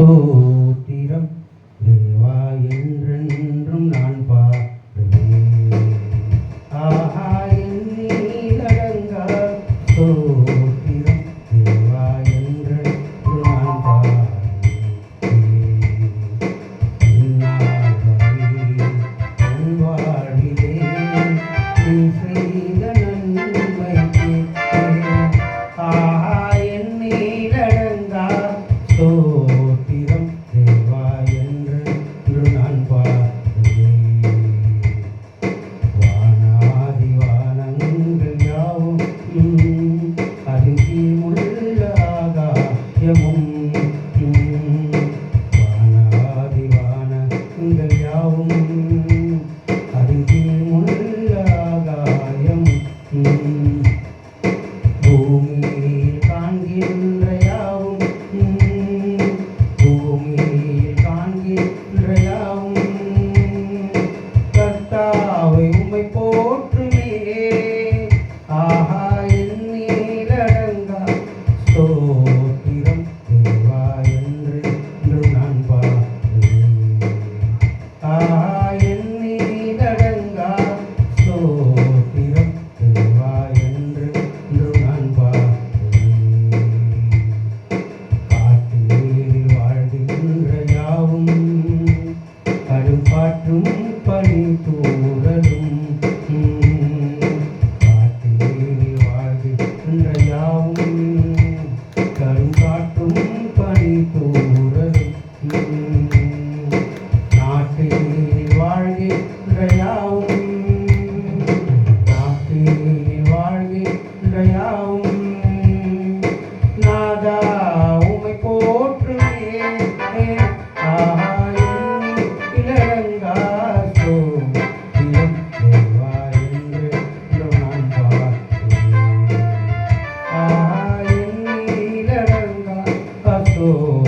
ஸ்தோத்திரம் தேவா என்றென்றும் நான் பாடுவேன் ஆஹா எண்ணிலடங்கா ഭൂമിയിൽ Senhor.